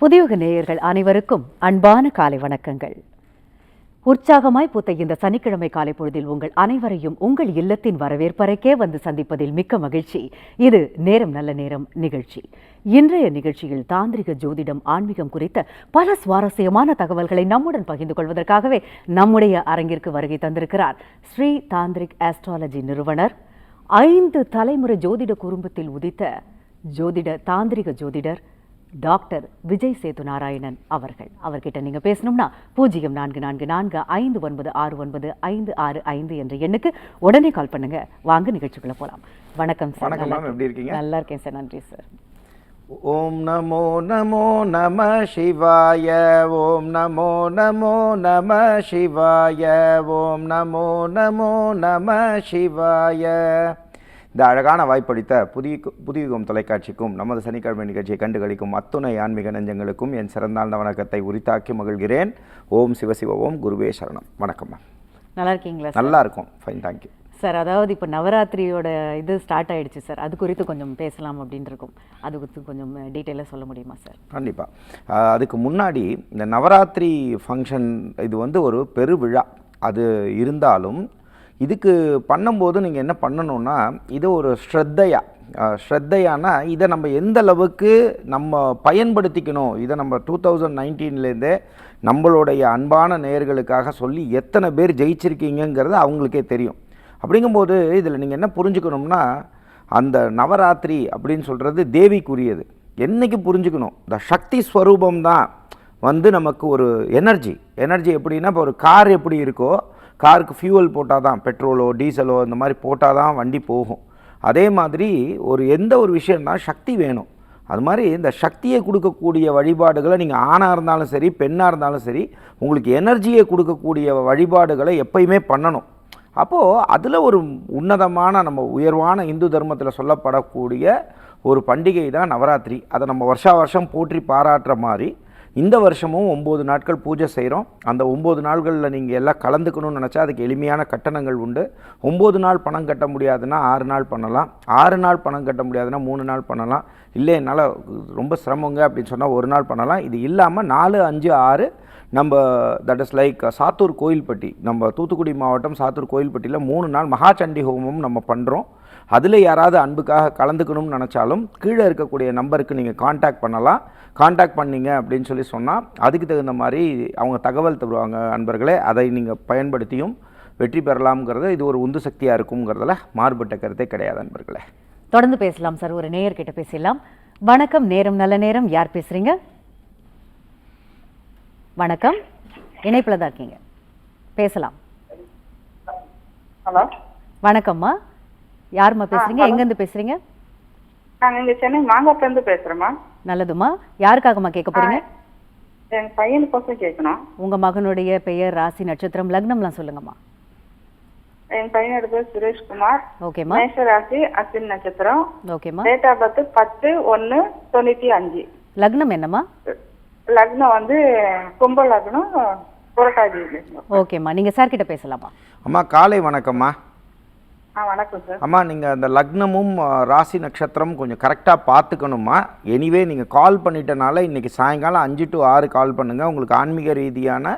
புதியுக நேயர்கள் அனைவருக்கும் அன்பான காலை வணக்கங்கள். உற்சாகமாய் பூத்த இந்த சனிக்கிழமை காலை பொழுதில் உங்கள் அனைவரையும் உங்கள் இல்லத்தின் வரவேற்பறைக்கே வந்து சந்திப்பதில் மிக்க மகிழ்ச்சி. இது நேரம் நல்ல நேரம் நிகழ்ச்சி. இன்றைய நிகழ்ச்சியில் தாந்திரிக ஜோதிடம் ஆன்மீகம் குறித்த பல சுவாரஸ்யமான தகவல்களை நம்முடன் பகிர்ந்து கொள்வதற்காகவே நம்முடைய அரங்கிற்கு வருகை தந்திருக்கிறார் ஸ்ரீ தாந்திரிக் ஆஸ்ட்ராலஜி நிறுவனர் ஐந்து தலைமுறை ஜோதிட குடும்பத்தில் உதித்த ஜோதிட தாந்திரிக ஜோதிடர் டாக்டர் விஜய் சேது நாராயணன் அவர்கள். அவர்கிட்ட நீங்க பேசணும்னா பூஜ்ஜியம் நான்கு நான்கு நான்கு ஐந்து ஒன்பது ஆறு ஒன்பது ஐந்து ஆறு ஐந்து என்ற எண்ணுக்கு உடனே கால் பண்ணுங்க. வாங்க நிகழ்ச்சிக்குள்ள போலாம். வணக்கம் சார். வணக்கம் எப்படி இருக்கீங்க? நல்லா இருக்கேன் சார். நன்றி சார். ஓம் நமோ நமோ நம சிவாய. ஓம் நமோ நமோ நம சிவாய. ஓம் நமோ நமோ நம சிவாய. இந்த அழகான வாய்ப்பளித்த புதிய புதியுகம் தொலைக்காட்சிக்கும் நமது சனிக்கிழமை நிகழ்ச்சியை கண்டுகளிக்கும் அத்துணை ஆன்மீக நெஞ்சங்களுக்கும் என் சிறந்தாழ்ந்த வணக்கத்தை உரித்தாக்கி மகிழ்கிறேன். ஓம் சிவசிவ ஓம் குருவே சரணம். வணக்கம் மேம். நல்லா இருக்கீங்களா நல்லா இருக்கும். ஃபைன் தேங்க்யூ சார் அதாவது இப்போ நவராத்திரியோட இது ஸ்டார்ட் ஆயிடுச்சு சார். அது குறித்து கொஞ்சம் பேசலாம் அப்படின்னு இருக்கும் அது குறித்து கொஞ்சம் டீட்டெயிலாக சொல்ல முடியுமா சார்? கண்டிப்பாக அதுக்கு முன்னாடி இந்த நவராத்திரி ஃபங்க்ஷன் இது வந்து ஒரு பெருவிழா. அது இருந்தாலும் இதுக்கு பண்ணும்போது நீங்கள் என்ன பண்ணணும்னா இது ஒரு ஸ்ரத்தையா ஸ்ரத்தையானா இதை நம்ம எந்த அளவுக்கு நம்ம பயன்படுத்திக்கணும் இதை நம்ம டூ தௌசண்ட் நைன்டீன்லேருந்தே நம்மளுடைய அன்பான நேயர்களுக்காக சொல்லி எத்தனை பேர் ஜெயிச்சிருக்கீங்கங்கிறது அவங்களுக்கே தெரியும். அப்படிங்கும்போது இதில் நீங்கள் என்ன புரிஞ்சுக்கணும்னா அந்த நவராத்திரி அப்படின்னு சொல்கிறது தேவிக்குரியது. என்னைக்கு புரிஞ்சுக்கணும்? இந்த சக்தி ஸ்வரூபம் தான் வந்து நமக்கு ஒரு எனர்ஜி எனர்ஜி எப்படின்னா இப்போ ஒரு கார் எப்படி இருக்கோ காருக்கு ஃபியூவல் போட்டால் தான் பெட்ரோலோ டீசலோ இந்த மாதிரி போட்டால் தான் வண்டி போகும். அதே மாதிரி ஒரு எந்த ஒரு விஷயம்னா சக்தி வேணும். அது மாதிரி இந்த சக்தியை கொடுக்கக்கூடிய வழிபாடுகளை நீங்கள் ஆணாக இருந்தாலும் சரி பெண்ணாக இருந்தாலும் சரி உங்களுக்கு எனர்ஜியை கொடுக்கக்கூடிய வழிபாடுகளை எப்பயுமே பண்ணணும். அப்போது அதில் ஒரு உன்னதமான நம்ம உயர்வான இந்து தர்மத்தில் சொல்லப்படக்கூடிய ஒரு பண்டிகை தான் நவராத்திரி. அதை நம்ம வருஷா வருஷம் போற்றி பாராட்டுற மாதிரி இந்த வருஷமும் ஒம்பது நாட்கள் பூஜை செய்கிறோம். அந்த ஒம்பது நாள்களில் நீங்கள் எல்லாம் கலந்துக்கணும்னு நினச்சா அதுக்கு எளிமையான கட்டணங்கள் உண்டு. ஒம்பது நாள் பணம் கட்ட முடியாதுன்னா ஆறு நாள் பண்ணலாம். ஆறு நாள் பணம் கட்ட முடியாதுன்னா மூணு நாள் பண்ணலாம். இல்லை என்னால் ரொம்ப சிரமங்க அப்படின்னு சொன்னால் ஒரு நாள் பண்ணலாம். இது இல்லாமல் நாலு அஞ்சு ஆறு நம்ம that is like Sattur Kovilpatti நம்ம தூத்துக்குடி மாவட்டம் சாத்தூர் கோயில்பட்டியில் மூணு நாள் மகாச்சண்டி ஹோமம் நம்ம பண்ணுறோம் அதில் யாராவது அன்புக்காக கலந்துக்கணும்னு நினச்சாலும் கீழே இருக்கக்கூடிய நம்பருக்கு நீங்கள் காண்டாக்ட் பண்ணலாம். காண்டாக்ட் பண்ணீங்க அப்படின்னு சொல்லி சொன்னால் அதுக்கு தகுந்த மாதிரி அவங்க தகவல் தருவாங்க அன்பர்களே. அதை நீங்கள் பயன்படுத்தியும் வெற்றி பெறலாம்ங்கிறது இது ஒரு உந்து சக்தியாக இருக்குங்கிறதுல மாறுபட்ட கருத்தே கிடையாது அன்பர்களே. தொடர்ந்து பேசலாம் சார் ஒரு நேயர் கிட்ட பேசலாம் வணக்கம் நேரம் நல்ல நேரம். யார் பேசுறீங்க? வணக்கம். இணைப்பில் தான் இருக்கீங்க. பேசலாம். ஹலோ. வணக்கம்மா. யாரும்மா பேசுறீங்க? எங்கேருந்து பேசுறீங்க? நாங்கள் இங்கே சென்னை மாங்காட்டிலேருந்து பேசுகிறோம்மா நல்லதும்மா. யாருக்காகம்மா கேட்க போறீங்க? எங்கள் பையனுக்கோசம் கேட்கணும். உங்க மகனுடைய பெயர் ராசி நட்சத்திரம் லக்னம்லாம் சொல்லுங்கம்மா. என் பையனோட பேர் சுரேஷ்குமார். ஓகேம்மா. மேஷ ராசி அஸ்வின் நட்சத்திரம். ஓகேம்மா. டேட் ஆஃப் பர்த் பத்து ஒன்று தொண்ணூற்றி அஞ்சு. லக்னம் என்னம்மா? லக்னம் வந்து கும்ப லக்னம். புரட்டாதி. ஓகேம்மா. நீங்க சார் கிட்ட பேசலாமா? அம்மா காலை வணக்கம்மா. அம்மா நீங்கள் அந்த லக்னமும் ராசி நட்சத்திரம் கொஞ்சம் கரெக்டாக பார்த்துக்கணுமா எனிவே நீங்கள் கால் பண்ணிட்டனால இன்றைக்கி சாயங்காலம் அஞ்சு டு ஆறு கால் பண்ணுங்கள் உங்களுக்கு ஆன்மீக ரீதியான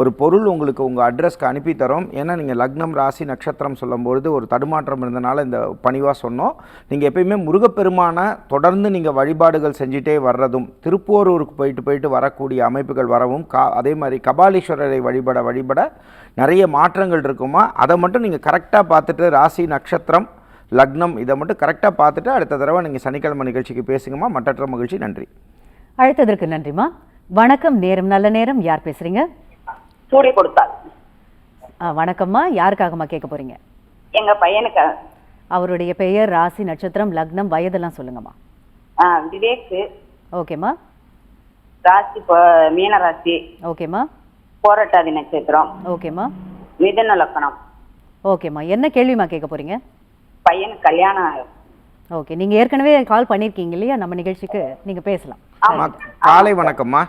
ஒரு பொருள் உங்களுக்கு உங்கள் அட்ரஸ்க்கு அனுப்பி தரோம். ஏன்னா நீங்கள் லக்னம் ராசி நட்சத்திரம் சொல்லும்பொழுது ஒரு தடுமாற்றம் இருந்தனால இந்த பணிவாக சொன்னோம். நீங்கள் எப்பயுமே முருகப்பெருமானை தொடர்ந்து நீங்கள் வழிபாடுகள் செஞ்சுட்டே வர்றதும் திருப்போரூருக்கு போயிட்டு போயிட்டு வரக்கூடிய அமைப்புகள் வரவும் கா அதே மாதிரி கபாலீஸ்வரரை வழிபட வழிபட நிறைய மாற்றங்கள் இருக்குமா? அதை மட்டும் நீங்கள் கரெக்டாக பார்த்துட்டு ராசி நட்சத்திரம் லக்னம் இதை மட்டும் கரெக்டாக பார்த்துட்டு அடுத்த தடவை நீங்கள் சனிக்கிழமை நிகழ்ச்சிக்கு பேசுங்கம்மா. மற்றற்ற மகிழ்ச்சி. நன்றி. அழைத்ததற்கு நன்றிம்மா. வணக்கம் நேரம் நல்ல நேரம். யார் பேசுகிறீங்க சூடி கொடுத்தாள். வணக்கம்மா. யாருக்காகம்மா கேட்க போறீங்க? எங்க பையனுக்கு அவருடைய பெயர் ராசி நட்சத்திரம் லக்னம் வயதெல்லாம் சொல்லுங்கம்மா. விவேக் ஓகேம்மா. ராசி மீன ராசி. ஓகேம்மா. போராட்டாதி நட்சத்திரம். ஓகேம்மா. மிதுன லக்கணம். ஓகேம்மா. என்ன கேள்விமா கேட்க போறீங்க? பையனுக்கு கல்யாணம். ஓகே. நீங்க ஏற்கனவே கால் பண்ணிருக்கீங்க இல்லையா நம்ம நிகழ்ச்சிக்கு? நீங்க பேசலாம். காலை வணக்கம்மா.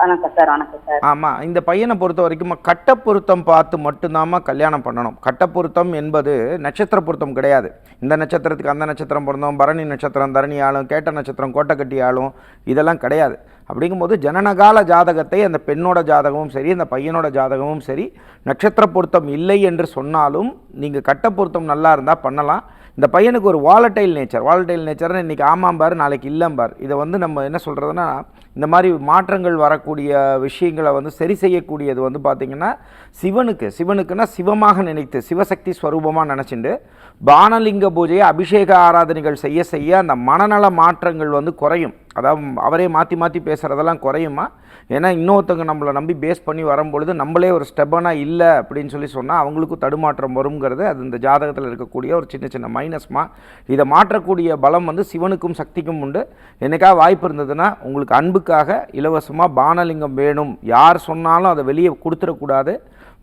வணக்கம் சார் வணக்கம் சார். ஆமாம் இந்த பையனை பொறுத்த வரைக்கும் கட்ட பொருத்தம் பார்த்து மட்டும்தாம்மா கல்யாணம் பண்ணணும். கட்ட பொருத்தம் என்பது நட்சத்திர பொருத்தம் கிடையாது. இந்த நட்சத்திரத்துக்கு அந்த நட்சத்திரம் பிறந்தோம் பரணி நட்சத்திரம் தரணி ஆளும் கேட்ட நட்சத்திரம் கோட்டை கட்டி ஆளும் இதெல்லாம் கிடையாது. அப்படிங்கும்போது ஜனனகால ஜாதகத்தை அந்த பெண்ணோட ஜாதகமும் சரி அந்த பையனோட ஜாதகமும் சரி நட்சத்திர பொருத்தம் இல்லை என்று சொன்னாலும் நீங்கள் கட்ட பொருத்தம் நல்லா இருந்தால் பண்ணலாம். இந்த பையனுக்கு ஒரு வாலட்டைல் நேச்சர் வாலட்டைல் நேச்சர்னு இன்றைக்கி ஆமாம் பார் நாளைக்கு இல்லம்பார். இதை வந்து நம்ம என்ன சொல்கிறதுனா இந்த மாதிரி மாற்றங்கள் வரக்கூடிய விஷயங்களை வந்து சரி செய்யக்கூடியது வந்து பார்த்திங்கன்னா சிவனுக்கு. சிவனுக்குன்னா சிவமாக நினைத்து சிவசக்தி ஸ்வரூபமாக நினச்சிண்டு பானலிங்க பூஜையை அபிஷேக ஆராதனைகள் செய்ய செய்ய அந்த மனநல மாற்றங்கள் வந்து குறையும். அதாவது அவரே மாற்றி மாற்றி பேசுகிறதெல்லாம் குறையுமா? ஏன்னா இன்னொருத்தவங்க நம்மளை நம்பி பேஸ் பண்ணி வரும்பொழுது நம்மளே ஒரு ஸ்டெபனாக இல்லை அப்படின்னு சொல்லி சொன்னால் அவங்களுக்கும் தடுமாற்றம் வருங்கிறது அது இந்த ஜாதகத்தில் இருக்கக்கூடிய ஒரு சின்ன சின்ன மைனஸ்மா இதை மாற்றக்கூடிய பலம் வந்து சிவனுக்கும் சக்திக்கும் உண்டு. என்னைக்கா வாய்ப்பு இருந்ததுன்னா உங்களுக்கு அன்புக்காக இலவசமாக பானலிங்கம் வேணும். யார் சொன்னாலும் அதை வெளியே கொடுத்துடக்கூடாது.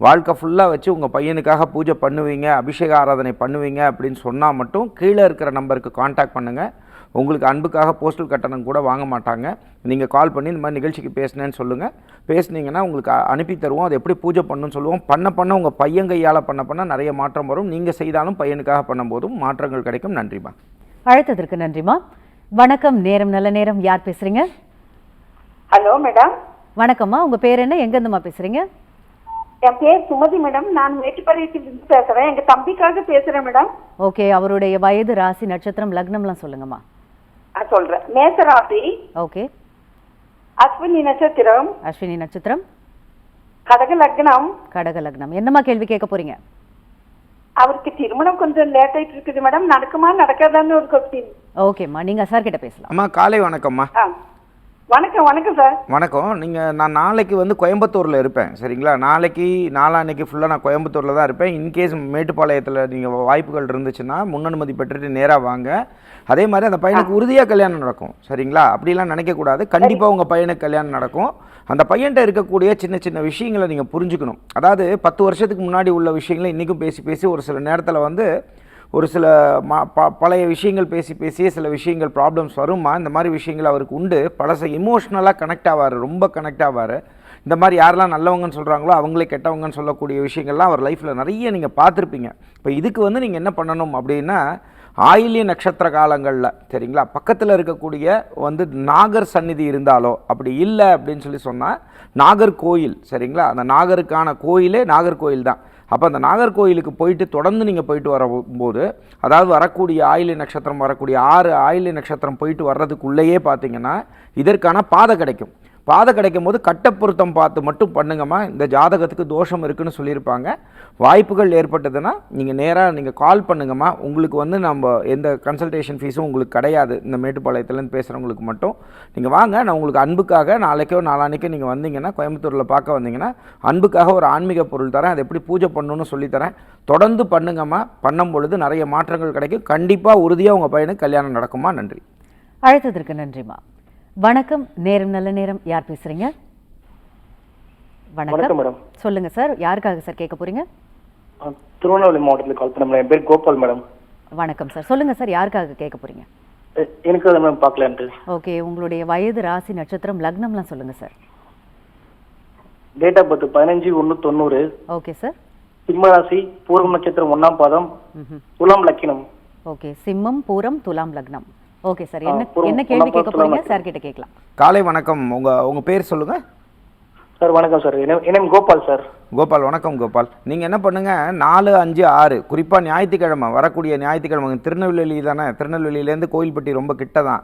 வாழ்க்கை ஃபுல்லாக வச்சு உங்கள் பையனுக்காக பூஜை பண்ணுவீங்க அபிஷேக ஆராதனை பண்ணுவீங்க அப்படின்னு சொன்னால் மட்டும் கீழே இருக்கிற நம்பருக்கு காண்டாக்ட் பண்ணுங்கள் உங்களுக்கு அன்புக்காக போஸ்டல் கட்டணம் கூட வாங்க மாட்டாங்க. நீங்கள் கால் பண்ணி இந்த மாதிரி நிகழ்ச்சிக்கு பேசினேன்னு சொல்லுங்கள் பேசுனீங்கன்னா உங்களுக்கு அனுப்பி தருவோம். அது எப்படி பூஜை பண்ணணும்னு சொல்லுவோம். பண்ண பண்ண உங்கள் பையன் கையால் பண்ண பண்ண நிறைய மாற்றம் வரும். நீங்கள் செய்தாலும் பையனுக்காக பண்ணும்போதும் மாற்றங்கள் கிடைக்கும். நன்றிமா அழைத்ததற்கு நன்றிமா வணக்கம். நேரம் நல்ல நேரம். யார் பேசுறீங்க? ஹலோ மேடம் வணக்கம்மா. உங்க பேர் என்ன? எங்கேருந்துமா பேசுறீங்க? என் பேர் சுமதி மேடம் நான் மேட்டுப்பாளையத்திலிருந்து பேசுறேன். எங்க தம்பிக்காக பேசுறேன் மேடம் ஓகே. அவருடைய வயது ராசி நட்சத்திரம் லக்னம்லாம் சொல்லுங்கம்மா. நான் சொல்றேன். மேசராசி. ஓகே. அஸ்வினி நட்சத்திரம். அஸ்வினி நட்சத்திரம். கடக லக்னம். கடக லக்னம். என்னம்மா கேள்வி கேட்க போறீங்க? அவருக்கு திருமணம் கொஞ்சம் லேட் ஆயிட்டு இருக்குது மேடம் நடக்குமா நடக்காதான்னு ஒரு கொஸ்டின் ஓகேம்மா நீங்க சார் கிட்ட பேசலாம். அம்மா காலை வணக்கம்மா. வணக்கம் வணக்கம் சார். வணக்கம். நீங்கள் நான் நாளைக்கு வந்து கோயம்புத்தூரில் இருப்பேன் சரிங்களா? நாளைக்கு நாளான்னைக்கு ஃபுல்லாக நான் கோயம்புத்தூரில் தான் இருப்பேன். இன்கேஸ் மேட்டுப்பாளையத்தில் நீங்கள் வாய்ப்புகள் இருந்துச்சுன்னா முன்னனுமதி பெற்றுட்டு நேராக வாங்க. அதே மாதிரி அந்த பையனுக்கு உறுதியாக கல்யாணம் நடக்கும் சரிங்களா? அப்படிலாம் நினைக்கக்கூடாது கண்டிப்பாக உங்கள் பையனுக்கு கல்யாணம் நடக்கும். அந்த பையன்கிட்ட இருக்கக்கூடிய சின்ன சின்ன விஷயங்களை நீங்கள் புரிஞ்சுக்கணும். அதாவது பத்து வருஷத்துக்கு முன்னாடி உள்ள விஷயங்களை இன்றைக்கும் பேசி பேசி ஒரு சில நேரத்தில் வந்து ஒரு சில மா ப பழைய விஷயங்கள் பேசி பேசியே சில விஷயங்கள் ப்ராப்ளம்ஸ் வருமா இந்த மாதிரி விஷயங்கள் அவருக்கு உண்டு. பழச இமோஷ்னலாக கனெக்ட் ஆவார் ரொம்ப கனெக்ட் ஆவார். இந்த மாதிரி யாரெல்லாம் நல்லவங்கன்னு சொல்கிறாங்களோ அவங்களே கெட்டவங்கன்னு சொல்லக்கூடிய விஷயங்கள்லாம் அவர் லைஃப்பில் நிறைய நீங்கள் பார்த்துருப்பீங்க. இப்போ இதுக்கு வந்து நீங்கள் என்ன பண்ணணும் அப்படின்னா ஆயிலிய நட்சத்திர காலங்களில் சரிங்களா? பக்கத்தில் இருக்கக்கூடிய வந்து நாகர் சந்நிதி இருந்தாலோ அப்படி இல்லை அப்படின்னு சொல்லி சொன்னால் நாகர்கோயில் சரிங்களா? அந்த நாகருக்கான கோயிலே நாகர்கோயில் தான். அப்போ அந்த நாகர்கோயிலுக்கு போயிட்டு தொடர்ந்து நீங்கள் போயிட்டு வரும்போது அதாவது வரக்கூடிய ஆயிலி நட்சத்திரம் வரக்கூடிய ஆறு ஆயிலி நட்சத்திரம் போயிட்டு வர்றதுக்குள்ளேயே பார்த்தீங்கன்னா இதற்கான பாதை கிடைக்கும். பாதை கிடைக்கும் போது கட்ட பொருத்தம் பார்த்து மட்டும் பண்ணுங்கம்மா. இந்த ஜாதகத்துக்கு தோஷம் இருக்குன்னு சொல்லியிருப்பாங்க. வாய்ப்புகள் ஏற்பட்டதுன்னா நீங்கள் நேராக நீங்கள் கால் பண்ணுங்கம்மா. உங்களுக்கு வந்து நம்ம எந்த கன்சல்டேஷன் ஃபீஸும் உங்களுக்கு கிடையாது. இந்த மேட்டுப்பாளையத்துலேருந்து பேசுகிறவங்களுக்கு மட்டும். நீங்கள் வாங்க நான் உங்களுக்கு அன்புக்காக நாளைக்கோ நாளானிக்கோ நீங்கள் வந்தீங்கன்னா கோயம்புத்தூரில் பார்க்க வந்தீங்கன்னா அன்புக்காக ஒரு ஆன்மீக பொருள் தரேன். அதை எப்படி பூஜை பண்ணணும்னு சொல்லித்தரேன். தொடர்ந்து பண்ணுங்கம்மா. பண்ணும் பொழுது நிறைய மாற்றங்கள் கிடைக்கும். கண்டிப்பாக உறுதியாக உங்கள் பையனுக்கு கல்யாணம் நடக்குமா? நன்றி. அழைத்ததற்கு நன்றிம்மா. வணக்கம். நேரம் நல்ல நேரம். யார் பேசுறீங்க? வணக்கம். மேடம். சொல்லுங்க சார். யாருக்காக சார் கேட்க போறீங்க? திருவண்ணாமலை மாவட்டத்தில் கால் பண்ண என் பேர் கோபால் மேடம். வணக்கம் சார். சொல்லுங்க சார். யாருக்காக கேட்க போறீங்க? எனக்கு அதை மேம் பார்க்கலான்ட்டு. ஓகே. உங்களுடைய வயது ராசி நட்சத்திரம் லக்னம்லாம் சொல்லுங்க சார். டேட் ஆஃப் பர்த் பதினஞ்சு ஒன்று தொண்ணூறு. Okay sir. சிம்ம ராசி பூர்வ நட்சத்திரம் ஒன்னாம் பாதம். துலாம் லக்கினம். ஓகே. சிம்மம் பூரம் துலாம் லக்னம். Okay sir. என்ன என்ன கேள்வி கேட்க போறீங்க. சார் கிட்ட கேட்கலாம். காலை வணக்கம். உங்கள் உங்கள் பேர் சொல்லுங்கள் சார் வணக்கம் சார். என் கோபால் சார். கோபால் வணக்கம் கோபால். நீங்கள் என்ன பண்ணுங்கள் நாலு அஞ்சு ஆறு. குறிப்பாக ஞாயிற்றுக்கிழமை வரக்கூடிய ஞாயிற்றுக்கிழமை. திருநெல்வேலி தானே? திருநெல்வேலியிலேருந்து கோயில்பட்டி ரொம்ப கிட்ட தான்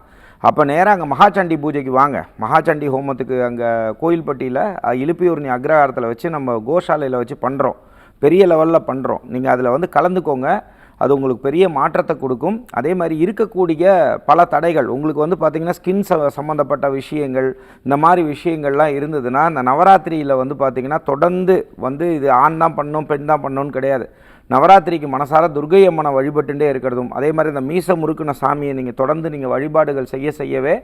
அப்போ நேராக அங்கே மகாச்சண்டி பூஜைக்கு வாங்க. மகாச்சண்டி ஹோமத்துக்கு அங்கே கோயில்பட்டியில் இலுப்பியூர்னி அக்ரஹாரத்தில் வச்சு நம்ம கோஷாலையில் வச்சு பண்ணுறோம் பெரிய லெவலில் பண்ணுறோம் நீங்கள் அதில் வந்து கலந்துக்கோங்க. அது உங்களுக்கு பெரிய மாற்றத்தை கொடுக்கும். அதே மாதிரி இருக்கக்கூடிய பல தடைகள். உங்களுக்கு வந்து பார்த்திங்கன்னா ஸ்கின் ச சம்மந்தப்பட்ட விஷயங்கள் இந்த மாதிரி விஷயங்கள்லாம் இருந்ததுன்னா இந்த நவராத்திரியில் வந்து பார்த்திங்கன்னா தொடர்ந்து வந்து இது ஆண் தான் பண்ணும் பெண் தான் பண்ணணும்னு கிடையாது. நவராத்திரிக்கு மனசார துர்கை அம்மனை வழிபட்டுட்டே இருக்கிறதும் அதே மாதிரி இந்த மீச முறுக்குன சாமியை நீங்கள் தொடர்ந்து நீங்கள் வழிபாடுகள் செய்ய செய்யவே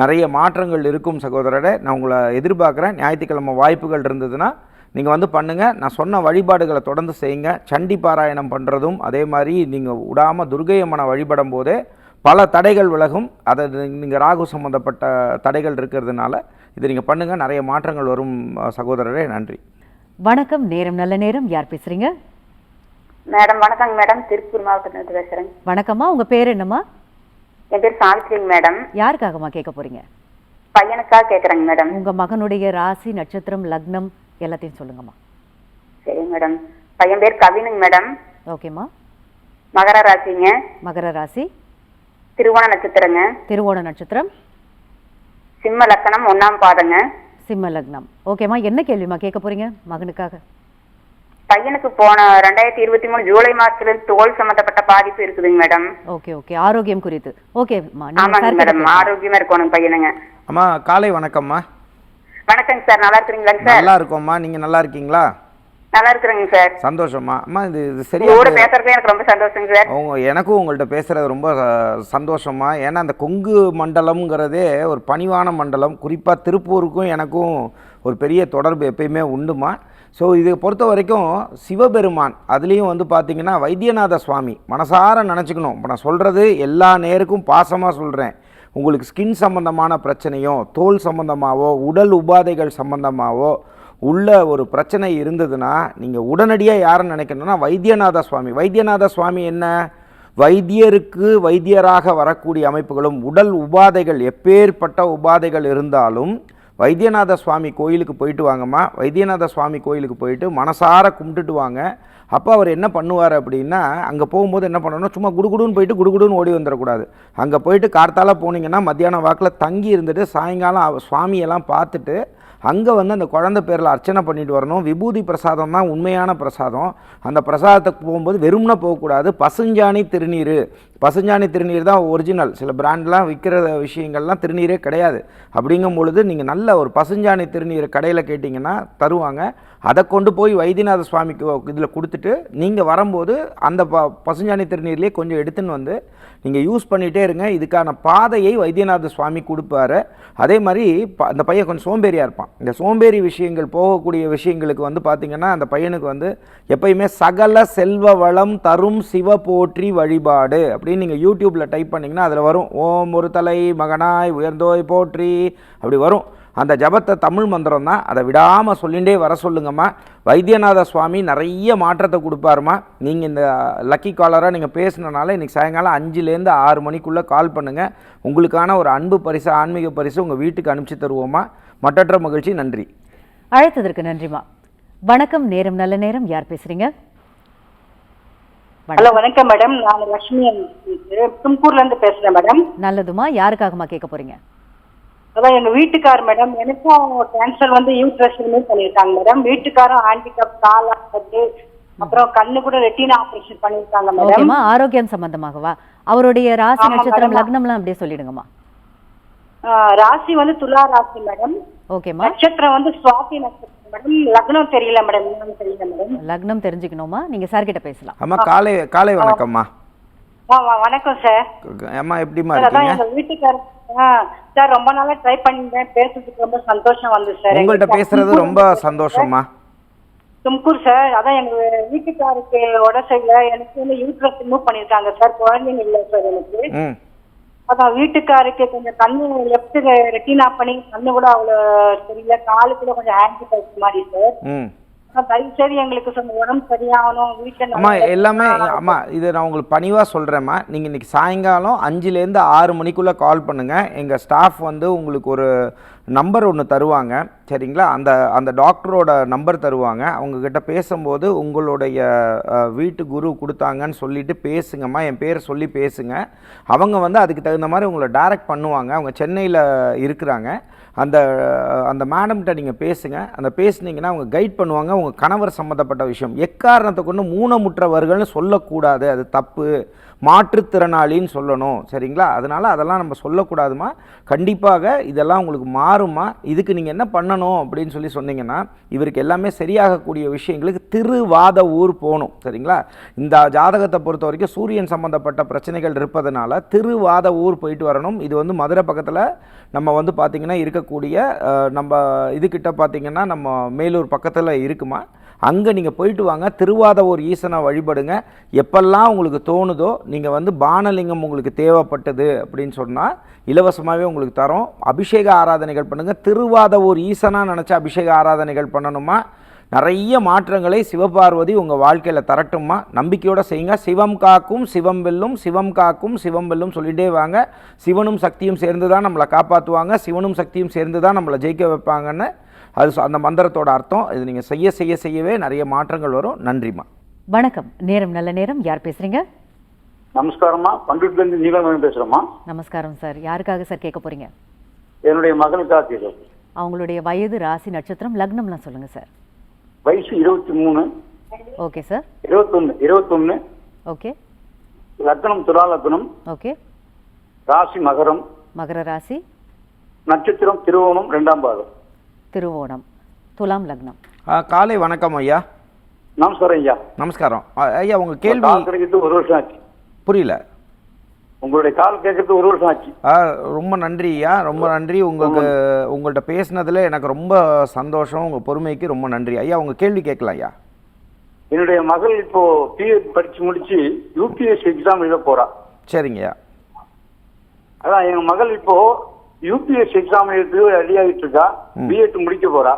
நிறைய மாற்றங்கள் இருக்கும் சகோதரரை. நான் உங்களை எதிர்பார்க்குறேன். ஞாயிற்றுக்கிழமை வாய்ப்புகள் இருந்ததுன்னா நீங்கள் வந்து பண்ணுங்கள் நான் சொன்ன வழிபாடுகளை தொடர்ந்து செய்யுங்க. சண்டி பாராயணம் பண்ணுறதும் அதே மாதிரி நீங்கள் விடாமல் துர்கை அம்மனை வழிபடும் போதே பல தடைகள் விலகும். அதை நீங்கள் ராகு சம்மந்தப்பட்ட தடைகள் இருக்கிறதுனால இதை நீங்கள் பண்ணுங்கள் நிறைய மாற்றங்கள் வரும் சகோதரரே. நன்றி. வணக்கம். நேரம் நல்ல நேரம். யார் பேசுறீங்க? மேடம் வணக்கங்க மேடம். திருப்பூர் மாவட்டத்திலிருந்து பேசுறேன். வணக்கம்மா. உங்க பேர் என்னம்மா? என் பேர் சாவித்ரிங்க மேடம். யாருக்காகம்மா கேட்க போறீங்க? பையனுக்காக கேட்குறேங்க மேடம். உங்க மகனுடைய ராசி நட்சத்திரம் லக்னம் எல்லாத்தையும் சொல்லுங்கம்மா. சரிங்க மேடம். பையன் பேர் கவினுங்க மேடம். ஓகேம்மா. மகர ராசிங்க. மகர ராசி. திருவோண நட்சத்திரங்க. திருவோண நட்சத்திரம். சிம்ம லக்கணம் ஒன்னாம் பாதங்க. சிம்ம லக்னம். ஓகேம்மா என்ன கேள்விம்மா கேட்க போறீங்க மகனுக்காக? பையனுக்கு போன ரெண்டாயிரத்தி இருபத்தி மூணு ஜூலை மாசத்துல இருந்து தோல் சம்பந்தப்பட்ட பாதிப்பு இருக்குதுங்க மேடம். Okay okay. ஆரோக்கியம் குறித்து. ஆமாங்க கிட்ட மேடம். ஆரோக்கியமா இருக்கணும் பையனுங்க. அம்மா காலை வணக்கம்மா. வணக்கங்க சார் நல்லா இருக்கிறீங்களாங்க சார்? நல்லா இருக்கோம்மா. நீங்கள் நல்லா இருக்கீங்களா? நல்லா இருக்கிறேங்க சார். சந்தோஷம்மா. அம்மா இது இது உங்க சரியா கூட பேசுறது எனக்கு ரொம்ப சந்தோஷங்க சார். அவங்க எனக்கும் உங்கள்கிட்ட பேசுகிறது ரொம்ப சந்தோஷமா ஏன்னா அந்த கொங்கு மண்டலம்ங்கிறதே ஒரு பணிவான மண்டலம். குறிப்பாக திருப்பூருக்கும் எனக்கும் ஒரு பெரிய தொடர்பு எப்பயுமே உண்டுமா. ஸோ இதை பொறுத்த வரைக்கும் சிவபெருமான் அதுலேயும் வந்து பார்த்தீங்கன்னா வைத்தியநாத சுவாமி. மனசார நினச்சிக்கணும். இப்போ நான் சொல்கிறது எல்லா நேருக்கும் பாசமாக சொல்கிறேன் உங்களுக்கு ஸ்கின் சம்பந்தமான பிரச்சனையோ தோல் சம்மந்தமாகவோ உடல் உபாதைகள் சம்மந்தமாகவோ உள்ள ஒரு பிரச்சனை இருந்ததுன்னா நீங்கள் உடனடியாக யாரை நினைக்கணும்னா வைத்தியநாத சுவாமி. வைத்தியநாத சுவாமி என்ன? வைத்தியருக்கு வைத்தியராக வரக்கூடிய அமைப்புகளும் உடல் உபாதைகள் எப்பேற்பட்ட உபாதைகள் இருந்தாலும் வைத்தியநாத சுவாமி கோயிலுக்கு போயிட்டு வாங்கம்மா. வைத்தியநாத சுவாமி கோயிலுக்கு போயிட்டு மனசார கும்பிட்டுட்டு வாங்க. அப்போ அவர் என்ன பண்ணுவார் அப்படின்னா அங்கே போகும்போது என்ன பண்ணணும் சும்மா குடுகுடுன்னு போயிட்டு குடுகுடுன்னு ஓடி வந்துடக்கூடாது அங்கே போயிட்டு கார்த்தால போனீங்கன்னா மத்தியானம் வாக்கில் தங்கி இருந்துட்டு சாயங்காலம் சுவாமியெல்லாம் பார்த்துட்டு அங்கே வந்து அந்த குழந்தை பேரில் அர்ச்சனை பண்ணிட்டு வரணும். விபூதி பிரசாதம் தான் உண்மையான பிரசாதம். அந்த பிரசாதத்துக்கு போகும்போது வெறும்னா போகக்கூடாது. பசுஞ்சாணி திருநீர். பசுஞ்சாணி திருநீர் தான் ஒரிஜினல் சில பிராண்ட்லாம் விற்கிற விஷயங்கள்லாம் திருநீரே கிடையாது. அப்படிங்கும் பொழுது நீங்கள் நல்ல ஒரு பசுஞ்சாணி திருநீர் கடையில் கேட்டிங்கன்னா தருவாங்க. அதை கொண்டு போய் வைத்தியநாத சுவாமிக்கு இதில் கொடுத்துட்டு நீங்கள் வரும்போது அந்த ப பசுஞ்சாணி திருநீர்லேயே கொஞ்சம் எடுத்துன்னு வந்து நீங்கள் யூஸ் பண்ணிகிட்டே இருங்க. இதுக்கான பாதையை வைத்தியநாத சுவாமி கொடுப்பாரு. அதே மாதிரி ப- அந்த பையன் கொஞ்சம் சோம்பேறியாக இருப்பான். இந்த சோம்பேறி விஷயங்கள் போகக்கூடிய விஷயங்களுக்கு வந்து பார்த்திங்கன்னா அந்த பையனுக்கு வந்து எப்பயுமே சகல செல்வ வளம் தரும் சிவ போற்றி வழிபாடு அப்படின்னு நீங்கள் யூடியூப்பில் டைப் பண்ணிங்கன்னா அதில் வரும். ஓம் ஒரு தலை மகனாய் உயர்ந்தோய் போற்றி அப்படி வரும். அந்த ஜபத்தை தமிழ் மந்திரம் தான் அதை விடாமல் சொல்லிகிட்டே வர சொல்லுங்கம்மா. வைத்தியநாத சுவாமி நிறைய மாற்றத்தை கொடுப்பாருமா நீங்கள் இந்த லக்கி காலராக நீங்கள் பேசுனனால இன்றைக்கி சாயங்காலம் அஞ்சுலேருந்து ஆறு மணிக்குள்ளே கால் பண்ணுங்கள் உங்களுக்கான ஒரு அன்பு பரிசு ஆன்மீக பரிசு உங்கள் வீட்டுக்கு அனுப்பிச்சி தருவோமா மற்றற்ற மகிழ்ச்சி நன்றி. அழைத்ததற்கு நன்றிம்மா. வணக்கம் நேரம் நல்ல நேரம். யார் பேசுறீங்க? ஹலோ வணக்கம் மேடம். நான் லட்சுமி தும்கூர்ல இருந்து பேசுறேன் மேடம். நல்லதுமா யாருக்காகமா கேட்க போறீங்க? அதான் எங்க வீட்டுக்கார் மேடம் எனக்கும் கேன்சர் வந்து யூட்ரஸ் ரிமூவ் பண்ணிருக்காங்க மேடம் வீட்டுக்காரும் ஹேண்டிகேப் கால் ஆபத்து அப்புறம் கண்ணு கூட ரெட்டினா ஆபரேஷன் பண்ணிருக்காங்க மேடம் ஆரோக்கியம் சம்பந்தமாகவா? அவருடைய ராசி நட்சத்திரம் மேடம். லக்னம்லாம் அப்படியே சொல்லிடுங்கம்மா. ஆஹ் ராசி வந்து துலா ராசி மேடம் ஓகேம்மா நட்சத்திரம் வந்து சுவாதி நட்சத்திரம் மேடம் லக்னம் தெரியல மேடம் தெரியல மேடம் லக்னம் தெரிஞ்சுக்கணுமா? நீங்க சார் கிட்ட பேசலாம். அம்மா காலை காலை வணக்கம்மா. வணக்கம் சார் அம்மா அதான் இருக்கீங்க? எங்க சார் ரொம்ப நாளா ட்ரை பண்ணிட்டேன் பேசுறதுக்கு ரொம்ப சந்தோஷம் வந்து சார் உங்கள்கிட்ட எங்க பேசுறது ரொம்ப வந்து சந்தோஷம்மா. தும்கூர் சார் அதான் எங்க வீட்டுக்காருக்கு உடசைல எனக்கு வந்து யூட்ரஸ் ரிமூவ் பண்ணிருக்காங்க சார் குழந்தைங்க இல்ல சார் எனக்கு. அதான் வீட்டுக்காருக்கு கொஞ்சம் கண்ணு லெஃப்ட் ரெட்டினா பண்ணி கண்ணு கூட அவ்வளவு தெரியல காலு கூட கொஞ்சம் பைப் மாதிரி சார் ம் அதான் தயவு செய்து எங்களுக்கு கொஞ்சம் உடம்பு சரியாகணும் வீட்டுல அம்மா எல்லாமே. அம்மா இது நான் உங்களுக்கு பணிவாக சொல்கிறேம்மா நீங்கள் இன்றைக்கி சாயங்காலம் அஞ்சுலேருந்து ஆறு மணிக்குள்ளே கால் பண்ணுங்கள் எங்கள் ஸ்டாஃப் வந்து உங்களுக்கு ஒரு நம்பர் ஒன்று தருவாங்க. சரிங்களா? அந்த அந்த டாக்டரோட நம்பர் தருவாங்க. அவங்கக்கிட்ட பேசும்போது உங்களுடைய வீட்டு குரு கொடுத்தாங்கன்னு சொல்லிட்டு பேசுங்கம்மா. என் பேர் சொல்லி பேசுங்க. அவங்க வந்து அதுக்கு தகுந்த மாதிரி உங்களை டைரக்ட் பண்ணுவாங்க. அவங்க சென்னையில் இருக்கிறாங்க. அந்த அந்த மேடம்கிட்ட நீங்கள் பேசுங்க. அந்த பேசுனீங்கன்னா அவங்க கைட் பண்ணுவாங்க. உங்கள் கணவர் சம்மந்தப்பட்ட விஷயம். எக்காரணத்தை கொண்டு மூணமுற்றவர்கள்னு சொல்லக்கூடாது. அது தப்பு. மாற்றுத்திறனாளின்னு சொல்லணும் சரிங்களா? அதனால் அதெல்லாம் நம்ம சொல்லக்கூடாதுமா. கண்டிப்பாக இதெல்லாம் உங்களுக்கு மாறுமா? இதுக்கு நீங்கள் என்ன பண்ணணும் அப்படின்னு சொல்லி சொன்னீங்கன்னா இவருக்கு எல்லாமே சரியாகக்கூடிய விஷயங்களுக்கு திருவாத ஊர் போகணும் சரிங்களா? இந்த ஜாதகத்தை பொறுத்த வரைக்கும் சூரியன் சம்மந்தப்பட்ட பிரச்சனைகள் இருப்பதனால திருவாத ஊர் போயிட்டு வரணும். இது வந்து மதுரை பக்கத்தில் நம்ம வந்து பார்த்திங்கன்னா இருக்கக்கூடிய நம்ம இதுக்கிட்ட பார்த்திங்கன்னா நம்ம மேலூர் பக்கத்தில் இருக்குமா? அங்கே நீங்கள் போயிட்டு வாங்க திருவாதவூர் ஈசனை வழிபடுங்க. எப்பெல்லாம் உங்களுக்கு தோணுதோ நீங்கள் வந்து பானலிங்கம் உங்களுக்கு தேவைப்பட்டது அப்படின்னு சொன்னால் இலவசமாகவே உங்களுக்கு தரோம். அபிஷேக ஆராதனைகள் பண்ணுங்கள் திருவாதவூர் ஈசனாக நினச்சா அபிஷேக ஆராதனைகள் பண்ணணுமா? நிறைய மாற்றங்களை சிவபார்வதி உங்கள் வாழ்க்கையில் தரட்டுமா நம்பிக்கையோடு செய்யுங்க. சிவம் காக்கும் சிவம் வெல்லும் சிவம் காக்கும் சிவம் வெல்லும் சொல்லிகிட்டே வாங்க. சிவனும் சக்தியும் சேர்ந்து தான் நம்மளை காப்பாற்றுவாங்க சிவனும் சக்தியும் சேர்ந்து தான் நம்மளை ஜெயிக்க வைப்பாங்கன்னு அது அந்த மந்திரத்தோட அர்த்தம். இது நீங்கள் செய்ய செய்ய செய்யவே நிறைய மாற்றங்கள் வரும். நன்றிம்மா. வணக்கம். நேரம் நல்ல நேரம். யார் பேசுறீங்க? நமஸ்காரம்மா. பண்ருட்டிலேருந்து நீலமணி பேசுகிறேம்மா நமஸ்காரம் சார். யாருக்காக சார் கேட்க போறீங்க? என்னுடைய மகளுக்காக கேட்குறேன் அவங்களுடைய வயது ராசி நட்சத்திரம் லக்னம்லாம் சொல்லுங்க சார். வயசு இருபத்தி மூணு. Okay sir. இருபத்தொன்று இருபத்தொன்று ஓகே. லக்னம் துலா லக்னம். ஓகே. ராசி மகரம். மகர ராசி. நட்சத்திரம் திருவோணம் ரெண்டாம் பாதம் திருவோணம். துலாம் லக்னம். ஆ, காலை வணக்கம் ஐயா. நமஸ்காரம் ஐயா. நமஸ்காரம். ஆ, ஐயா உங்கள் கேள்வி கால் ஒரு வருஷம் ஆச்சு. புரியல. உங்களுடைய கால் கேட்கறது ஒரு வருஷம் ஆச்சு. ஆ, ரொம்ப நன்றி ஐயா. ரொம்ப நன்றி. உங்களுக்கு உங்கள்கிட்ட பேசினதில் எனக்கு ரொம்ப சந்தோஷம். உங்கள் பொறுமைக்கு ரொம்ப நன்றி. ஐயா உங்கள் கேள்வி கேட்கலாம் ஐயா. என்னுடைய மகள் இப்போ பிஎட் படிச்சு முடிச்சு யூபிஎஸ்சி எக்ஸாம் எழுத போறா. சரிங்க ஐயா. அதான் எங்க மகள் இப்போ யூபிஎஸ்சி எக்ஸாம் எழுது ரெடி ஆகிட்டு இருக்கா. பிஎட் முடிக்க போறா.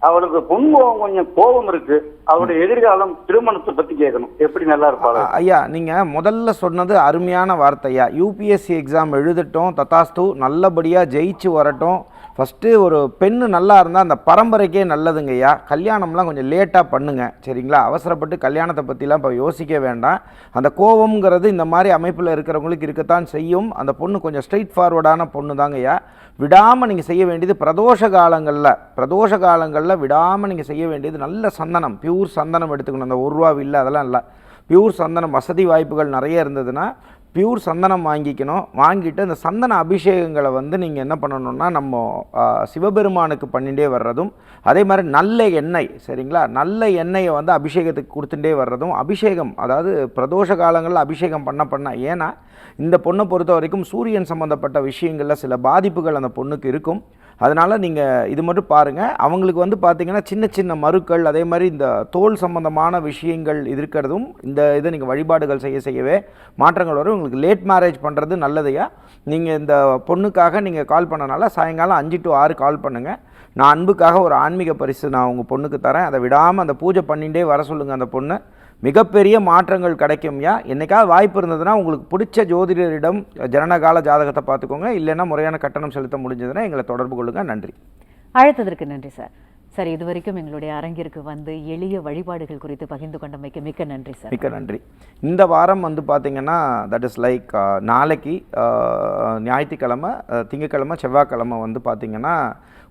ம் அவளுக்கு பொன்முகம் கொஞ்சம் கோபம் இருக்கு. அவருடைய எதிர்காலம் திருமணத்தை பத்தி கேட்கணும். எப்படி நல்லா இருப்பாளு? அ- ஐயா நீங்கள் முதல்ல சொன்னது அருமையான வார்த்தையா யூபிஎஸ்சி எக்ஸாம் எழுதட்டும் தத்தாஸ்து நல்லபடியாக ஜெயிச்சு வரட்டும். ஃபஸ்ட்டு ஒரு பெண்ணு நல்லா இருந்தால் அந்த பரம்பரைக்கே நல்லதுங்க ஐயா கல்யாணம்லாம் கொஞ்சம் லேட்டாக பண்ணுங்க சரிங்களா? அவசரப்பட்டு கல்யாணத்தை பற்றிலாம் இப்போ யோசிக்க வேண்டாம். அந்த கோபம்ங்கிறது இந்த மாதிரி அமைப்பில் இருக்கிறவங்களுக்கு இருக்கத்தான் செய்யும். அந்த பொண்ணு கொஞ்சம் ஸ்ட்ரெயிட் ஃபார்வர்டான பொண்ணு தாங்க ஐயா விடாமல் நீங்கள் செய்ய வேண்டியது பிரதோஷ காலங்களில் பிரதோஷ காலங்களில் விடாமல் நீங்கள் செய்ய வேண்டியது நல்ல சந்தனம் பியூர் சந்தனம் எடுத்துக்கணும். அந்த ஒரு ரூபா இல்லை அதெல்லாம் இல்லை. பியூர் சந்தனம் வசதி வாய்ப்புகள் நிறைய இருந்ததுன்னா பியூர் சந்தனம் வாங்கிக்கணும். வாங்கிட்டு அந்த சந்தன அபிஷேகங்களை வந்து நீங்கள் என்ன பண்ணணும்னா நம்ம சிவபெருமானுக்கு பண்ணிகிட்டே வர்றதும் அதே மாதிரி நல்ல எண்ணெய் சரிங்களா? நல்ல எண்ணெயை வந்து அபிஷேகத்துக்கு கொடுத்துட்டே வர்றதும் அபிஷேகம் அதாவது பிரதோஷ காலங்களில் அபிஷேகம் பண்ண பண்ண. ஏன்னா இந்த பொண்ணை பொறுத்த வரைக்கும் சூரியன் சம்மந்தப்பட்ட விஷயங்களில் சில பாதிப்புகள் அந்த பொண்ணுக்கு இருக்கும். அதனால் நீங்கள் இது மட்டும் பாருங்கள் அவங்களுக்கு வந்து பார்த்தீங்கன்னா சின்ன சின்ன மருக்கள் அதே மாதிரி இந்த தோல் சம்பந்தமான விஷயங்கள் இருக்கிறதும் இந்த இதை நீங்கள் வழிபாடுகள் செய்ய செய்யவே மாற்றங்கள் வரும். உங்களுக்கு லேட் மேரேஜ் பண்ணுறது நல்லதையா? நீங்கள் இந்த பொண்ணுக்காக நீங்கள் கால் பண்ணனால சாயங்காலம் அஞ்சு டு ஆறு கால் பண்ணுங்கள் நான் அன்புக்காக ஒரு ஆன்மீக பரிசு நான் உங்கள் பொண்ணுக்கு தரேன். அதை விடாமல் அந்த பூஜை பண்ணிகிட்டே வர சொல்லுங்கள் அந்த பொண்ணு. மிகப்பெரிய மாற்றங்கள் கிடைக்கும்யா என்னைக்காவது வாய்ப்பு இருந்ததுன்னா உங்களுக்கு பிடிச்ச ஜோதிடரிடம் ஜனனகால ஜாதகத்தை பார்த்துக்கோங்க. இல்லைன்னா முறையான கட்டணம் செலுத்த முடிஞ்சதுன்னா எங்களை தொடர்பு கொள்ளுங்க. நன்றி. அழைத்ததற்கு நன்றி சார். சார் இதுவரைக்கும் எங்களுடைய அரங்கிற்கு வந்து எளிய வழிபாடுகள் குறித்து பகிர்ந்து கொண்டமைக்கு மிக்க நன்றி சார். மிக்க நன்றி. இந்த வாரம் வந்து பார்த்தீங்கன்னா தட் இஸ் லைக் நாளைக்கு ஞாயிற்றுக்கிழமை அஹ், திங்கட்கிழமை செவ்வாய்க்கிழமை வந்து பார்த்தீங்கன்னா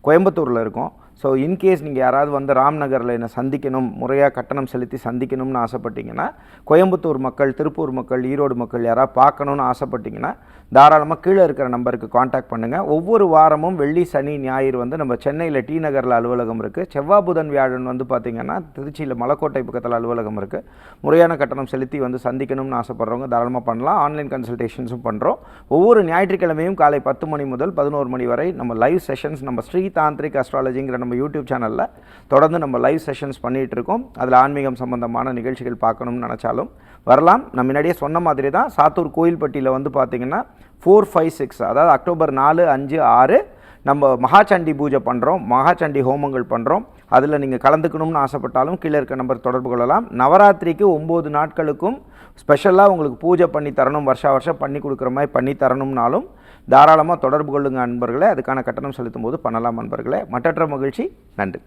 கோயம்புத்தூரில் இருக்கும். ஸோ இன்கேஸ் நீங்கள் யாராவது வந்து ராம்நகரில் என்னை சந்திக்கணும் முறையாக கட்டணம் செலுத்தி சந்திக்கணும்னு ஆசைப்பட்டீங்கன்னா கோயம்புத்தூர் மக்கள் திருப்பூர் மக்கள் ஈரோடு மக்கள் யாராவது பார்க்கணுன்னு ஆசைப்பட்டீங்கன்னா தாராளமாக கீழே இருக்கிற நம்பருக்கு காண்டாக்ட் பண்ணுங்கள் ஒவ்வொரு வாரமும் வெள்ளி சனி ஞாயிறு வந்து நம்ம சென்னையில் டி நகரில் அலுவலகம் இருக்குது செவ்வாய் புதன் வியாழன் வந்து பார்த்திங்கன்னா திருச்சியில் மலக்கோட்டை பக்கத்தில் அலுவலகம் இருக்குது முறையான கட்டணம் செலுத்தி வந்து சந்திக்கணும்னு ஆசைப்பட்றவங்க தாராளமாக பண்ணலாம். ஆன்லைன் கன்சல்டேஷன்ஸும் பண்ணுறோம் ஒவ்வொரு ஞாயிற்றுக்கிழமையும் காலை பத்து மணி முதல் பதினோரு மணி வரை நம்ம லைவ் செஷன்ஸ் நம்ம ஸ்ரீ தாந்திரிக் அஸ்ட்ராலஜிங்கிற நம்ம நம்ம யூடியூப் சேனலில் தொடர்ந்து நம்ம லைவ் செஷன்ஸ் பண்ணிகிட்டு இருக்கோம் அதில் ஆன்மீகம் சம்பந்தமான நிகழ்ச்சிகள் பார்க்கணும்னு நினச்சாலும் வரலாம். நான் முன்னாடியே சொன்ன மாதிரி தான் சாத்தூர் கோயில்பட்டியில் வந்து பார்த்திங்கன்னா ஃபோர் ஃபைவ் சிக்ஸ் அதாவது அக்டோபர் நாலு அஞ்சு ஆறு நம்ம மகாச்சண்டி பூஜை பண்ணுறோம் மகாச்சண்டி ஹோமங்கள் பண்ணுறோம் அதில் நீங்கள் கலந்துக்கணும்னு ஆசைப்பட்டாலும் கீழே இருக்க நம்பர் தொடர்பு கொள்ளலாம். நவராத்திரிக்கு ஒம்பது நாட்களுக்கும் ஸ்பெஷலாக உங்களுக்கு பூஜை பண்ணி தரணும். வருஷா வருஷம் பண்ணி கொடுக்குற மாதிரி பண்ணி தரணும்னாலும் தாராளமாக தொடர்பு கொள்ளுங்க அன்பர்களே அதுக்கான கட்டணம் செலுத்தும் போது பண்ணலாம் அன்பர்களே. மற்றற்ற மகிழ்ச்சி நன்றி.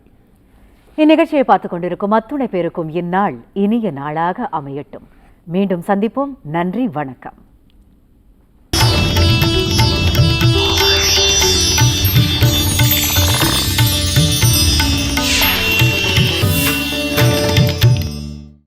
இந்நிகழ்ச்சியை பார்த்துக் கொண்டிருக்கும் அத்துணை பேருக்கும் இந்நாள் இனிய நாளாக அமையட்டும். மீண்டும் சந்திப்போம். நன்றி வணக்கம்.